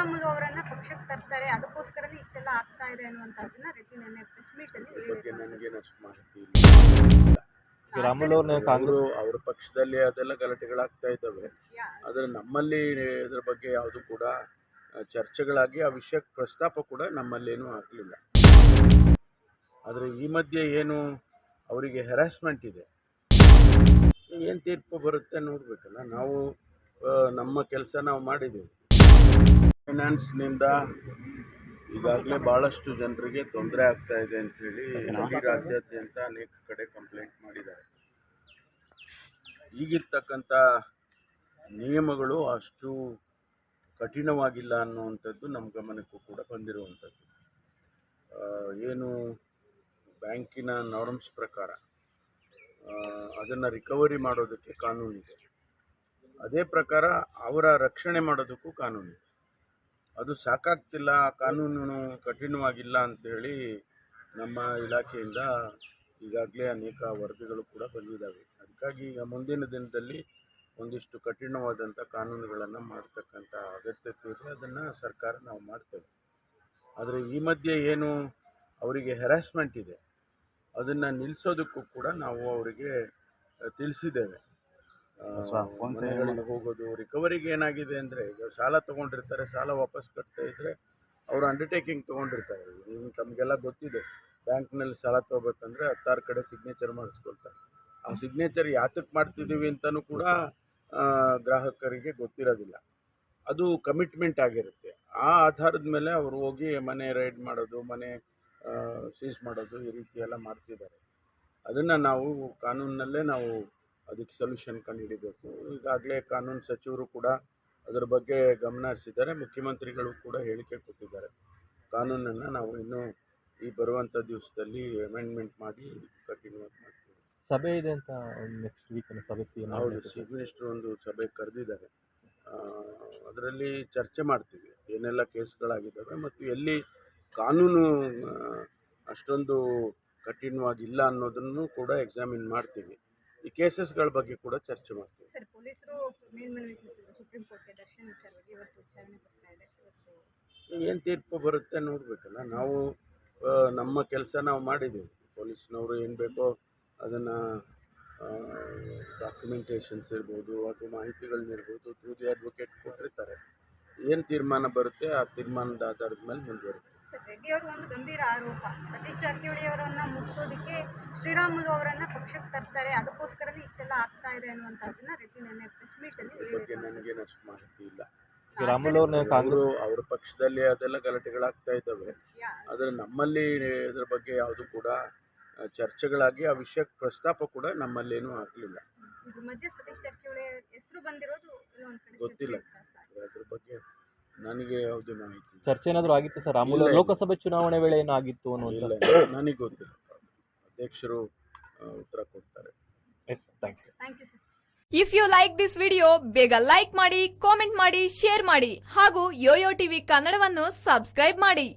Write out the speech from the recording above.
ಶ್ರೀರಾಮುಲು ಅವರನ್ನ ಪಕ್ಷಕ್ಕೆ ತರ್ತಾರೆ. ಅದಕ್ಕೋಸ್ಕರನೇ ಇಷ್ಟೆಲ್ಲ ಆಗ್ತಾ ಇದೆ ಅನ್ನುವಂಥದ್ದನ್ನ ರೆಡ್ಡಿ ನಿನ್ನೆ ಪ್ರೆಸ್ ಮೀಟ್ ಅಲ್ಲಿ ಬಗ್ಗೆ ಹೇಳಿದ್ರು. ನನಗೇನು ಅಷ್ಟು ಮಾಹಿತಿ ಇಲ್ಲ. ರಾಮುಲು ಅವ್ರನ್ನ ಕಾಂಗ್ರೆಸ್ ಅವರು ಪಕ್ಷದಲ್ಲಿ ಅದೆಲ್ಲ ಗಲಾಟೆಗಳಾಗ್ತಾ ಇದ್ದಾವೆ. ಆದರೆ ನಮ್ಮಲ್ಲಿ ಇದ್ರ ಬಗ್ಗೆ ಯಾವುದು ಕೂಡ ಚರ್ಚೆಗಳಾಗಿ ಆ ವಿಷಯಕ್ಕೆ ಪ್ರಸ್ತಾಪ ಕೂಡ ನಮ್ಮಲ್ಲೇನೂ ಆಗಲಿಲ್ಲ. ಆದರೆ ಈ ಮಧ್ಯೆ ಏನು ಅವರಿಗೆ ಹೆರಾಸ್ಮೆಂಟ್ ಇದೆ. ಏನು ತೀರ್ಪು ಬರುತ್ತೆ ನೋಡಬೇಕಲ್ಲ. ನಾವು ನಮ್ಮ ಕೆಲಸ ನಾವು ಮಾಡಿದ್ದೀವಿ. ಫೈನಾನ್ಸ್ನಿಂದ ಈಗಾಗಲೇ ಭಾಳಷ್ಟು ಜನರಿಗೆ ತೊಂದರೆ ಆಗ್ತಾ ಇದೆ ಅಂಥೇಳಿ ಇಡೀ ರಾಜ್ಯಾದ್ಯಂತ ಅನೇಕ ಕಡೆ ಕಂಪ್ಲೇಂಟ್ ಮಾಡಿದ್ದಾರೆ. ಈಗಿರ್ತಕ್ಕಂಥ ನಿಯಮಗಳು ಅಷ್ಟು ಕಠಿಣವಾಗಿಲ್ಲ ಅನ್ನುವಂಥದ್ದು ನಮ್ಮ ಗಮನಕ್ಕೂ ಕೂಡ ಬಂದಿರುವಂಥದ್ದು. ಏನು ಬ್ಯಾಂಕಿನ ನಾರ್ಮ್ಸ್ ಪ್ರಕಾರ ಅದನ್ನು ರಿಕವರಿ ಮಾಡೋದಕ್ಕೆ ಕಾನೂನಿದೆ. ಅದೇ ಪ್ರಕಾರ ಅವರ ರಕ್ಷಣೆ ಮಾಡೋದಕ್ಕೂ ಕಾನೂನಿದೆ. ಅದು ಸಾಕಾಗ್ತಿಲ್ಲ, ಆ ಕಾನೂನು ಕಠಿಣವಾಗಿಲ್ಲ ಅಂಥೇಳಿ ನಮ್ಮ ಇಲಾಖೆಯಿಂದ ಈಗಾಗಲೇ ಅನೇಕ ವರದಿಗಳು ಕೂಡ ಬಂದಿದ್ದಾವೆ. ಅದಕ್ಕಾಗಿ ಈಗ ಮುಂದಿನ ದಿನದಲ್ಲಿ ಒಂದಿಷ್ಟು ಕಠಿಣವಾದಂಥ ಕಾನೂನುಗಳನ್ನು ಮಾಡ್ತಕ್ಕಂಥ ಅಗತ್ಯತೆ ಇದೆ ಅದನ್ನು ಸರ್ಕಾರ ನಾವು ಮಾಡ್ತೇವೆ. ಆದರೆ ಈ ಮಧ್ಯೆ ಏನು ಅವರಿಗೆ ಹೆರಾಸ್ಮೆಂಟ್ ಇದೆ, ಅದನ್ನು ನಿಲ್ಲಿಸೋದಕ್ಕೂ ಕೂಡ ನಾವು ಅವರಿಗೆ ತಿಳಿಸಿದ್ದೇವೆ. ಹೋಗೋದು ರಿಕವರಿಗೆ ಏನಾಗಿದೆ ಅಂದರೆ ಈಗ ಸಾಲ ತೊಗೊಂಡಿರ್ತಾರೆ ಸಾಲ ವಾಪಸ್ ಕಟ್ತಾ ಇದ್ದರೆ ಅವರು ಅಂಡರ್ಟೇಕಿಂಗ್ ತೊಗೊಂಡಿರ್ತಾರೆ. ಈಗ ತಮಗೆಲ್ಲ ಗೊತ್ತಿದೆ ಬ್ಯಾಂಕ್ನಲ್ಲಿ ಸಾಲ ತೊಗೋಬೇಕಂದ್ರೆ ಹತ್ತಾರು ಕಡೆ ಸಿಗ್ನೇಚರ್ ಮಾಡಿಸ್ಕೊಳ್ತಾರೆ. ಆ ಸಿಗ್ನೇಚರ್ ಯಾತಕ್ಕೆ ಮಾಡ್ತಿದ್ದೀವಿ ಅಂತಲೂ ಕೂಡ ಗ್ರಾಹಕರಿಗೆ ಗೊತ್ತಿರೋದಿಲ್ಲ. ಅದು ಕಮಿಟ್ಮೆಂಟ್ ಆಗಿರುತ್ತೆ. ಆ ಆಧಾರದ ಮೇಲೆ ಅವರು ಹೋಗಿ ಮನೆ ರೈಡ್ ಮಾಡೋದು ಮನೆ ಸೀಸ್ ಮಾಡೋದು ಈ ರೀತಿ ಎಲ್ಲ ಮಾಡ್ತಿದ್ದಾರೆ. ಅದನ್ನು ನಾವು ಕಾನೂನಿನಲ್ಲೇ ನಾವು ಅದಕ್ಕೆ ಸೊಲ್ಯೂಷನ್ ಕಂಡುಹಿಡಿಬೇಕು. ಈಗಾಗಲೇ ಕಾನೂನು ಸಚಿವರು ಕೂಡ ಅದರ ಬಗ್ಗೆ ಗಮನ ಹರಿಸಿದ್ದಾರೆ. ಮುಖ್ಯಮಂತ್ರಿಗಳು ಕೂಡ ಹೇಳಿಕೆ ಕೊಟ್ಟಿದ್ದಾರೆ. ಕಾನೂನನ್ನು ನಾವು ಇನ್ನೂ ಈ ಬರುವಂಥ ದಿವಸದಲ್ಲಿ ಅಮೆಂಡ್ಮೆಂಟ್ ಮಾಡಿ ಕಂಟಿನ್ಯೂ ಮಾಡ್ತೀವಿ. ಸಭೆ ಇದೆ ಅಂತ ನೆಕ್ಸ್ಟ್ ವೀಕ್ ಸಭೆ ಹೌದು ಚೀಫ್ ಮಿನಿಸ್ಟರ್ ಒಂದು ಸಭೆ ಕರೆದಿದ್ದಾರೆ. ಅದರಲ್ಲಿ ಚರ್ಚೆ ಮಾಡ್ತೀವಿ ಏನೆಲ್ಲ ಕೇಸ್ಗಳಾಗಿದ್ದಾವೆ ಮತ್ತು ಎಲ್ಲಿ ಕಾನೂನು ಅಷ್ಟೊಂದು ಕಠಿಣವಾಗಿಲ್ಲ ಅನ್ನೋದನ್ನು ಕೂಡ ಎಕ್ಸಾಮಿನ್ ಮಾಡ್ತೀವಿ. ಈ ಕೇಸಸ್ಗಳ ಬಗ್ಗೆ ಕೂಡ ಚರ್ಚೆ ಮಾಡ್ತೀವಿ. ಸರ್ ಪೊಲೀಸರು ಮೇಲ್ಮನವಿ ಸಲ್ಲಿಸಿದ್ರು. ಸುಪ್ರೀಂ ಕೋರ್ಟ್ಗೆ ದರ್ಶನ್ ವಿಚಾರವಾಗಿ ಇವತ್ತು ವಿಚಾರಣೆ ಬರ್ತಾ ಇದೆ. ಇವತ್ತು ಏನು ತೀರ್ಪು ಬರುತ್ತೆ ನೋಡಬೇಕಲ್ಲ. ನಾವು ಆ, ನಮ್ಮ ಕೆಲಸ ನಾವು ಮಾಡಿದ್ದೀವಿ. ಪೊಲೀಸ್ನವರು ಏನು ಬೇಕೋ ಅದನ್ನು ಡಾಕ್ಯುಮೆಂಟೇಷನ್ಸ್ ಇರ್ಬೋದು ಅಥವಾ ಮಾಹಿತಿಗಳನ್ನಿರ್ಬೋದು ಥ್ರೂ ದಿ ಅಡ್ವೊಕೇಟ್ ಕೊಟ್ಟಿರ್ತಾರೆ. ಏನು ತೀರ್ಮಾನ ಬರುತ್ತೆ ಆ ತೀರ್ಮಾನದ ಆಧಾರದ ಮೇಲೆ ಮುಂದುವರುತ್ತೆ ಸರ್ ರೆಡ್ಡಿ ಅವರು ಒಂದು ಗಂಭೀರ ಆರೋಪ. ಸತೀಶ್ ಜಾರಕಿಹೊಳಿ ಅವರನ್ನ ಮುಗಿಸೋದಕ್ಕೆ ಶ್ರೀರಾಮುಲು ಅವರನ್ನ ಪಕ್ಷಕ್ಕೆ ತರ್ತಾರೆ. ಅದಕ್ಕೋಸ್ಕರನೇ ಇಷ್ಟೆಲ್ಲ ಆಗ್ತಾ ಇದೆ ಅನ್ನುವಂಥದ್ದನ್ನ ರೆಡ್ಡಿ ನಿನ್ನೆ ಪ್ರೆಸ್ ಮೀಟ್ ಅಲ್ಲಿ ಅದ್ರ ಬಗ್ಗೆ. ನನಗೇನು ಅಷ್ಟು ಮಾಹಿತಿ ಇಲ್ಲ. ರಾಮುಲು ಅವ್ರನ್ನ ಅವರು ಕಾಂಗ್ರೆಸ್ ಅವ್ರ ಪಕ್ಷದಲ್ಲಿ ಅದೆಲ್ಲ ಗಲಾಟೆಗಳಾಗ್ತಾ ಇದ್ದಾವೆ. ಆದರೆ ನಮ್ಮಲ್ಲಿ ಇದ್ರ ಬಗ್ಗೆ ಯಾವುದು ಕೂಡ ಚರ್ಚೆಗಳಾಗಿ ಆ ವಿಷಯಕ್ಕೆ ಪ್ರಸ್ತಾಪ ಕೂಡ ನಮ್ಮಲ್ಲೇನೂ ಆಗಲಿಲ್ಲ. ಮಧ್ಯ ಮಧ್ಯೆ ಸತೀಶ್ ಜಾರಕಿಹೊಳಿ ಹೆಸರು ಬಂದಿರೋದು ಗೊತ್ತಿಲ್ಲ. ಅದ್ರ ಬಗ್ಗೆ ನನಗೆ ಯಾವುದೇ ಮಾಹಿತಿ ಚರ್ಚೆ ಏನಾದರೂ ಆಗಿತ್ತು ಸರ್? ಇಲ್ಲ. ಲೋಕಸಭೆ ಚುನಾವಣೆ ವೇಳೆ ಏನಾಗಿತ್ತು ಅನ್ನುವಂಥ ಇಲ್ಲ ನನಗೆ ಗೊತ್ತಿಲ್ಲ. ಅಧ್ಯಕ್ಷರು ಉತ್ತರ ಕೊಡ್ತಾರೆ. Yes thanks thank you sir if you like this video ಬೇಗ ಲೈಕ್ ಮಾಡಿ ಕಾಮೆಂಟ್ ಮಾಡಿ ಶೇರ್ ಮಾಡಿ ಹಾಗೂ ಯೋಯೋ ಟಿವಿ ಕನ್ನಡವನ್ನು ಸಬ್ಸ್ಕ್ರೈಬ್ ಮಾಡಿ.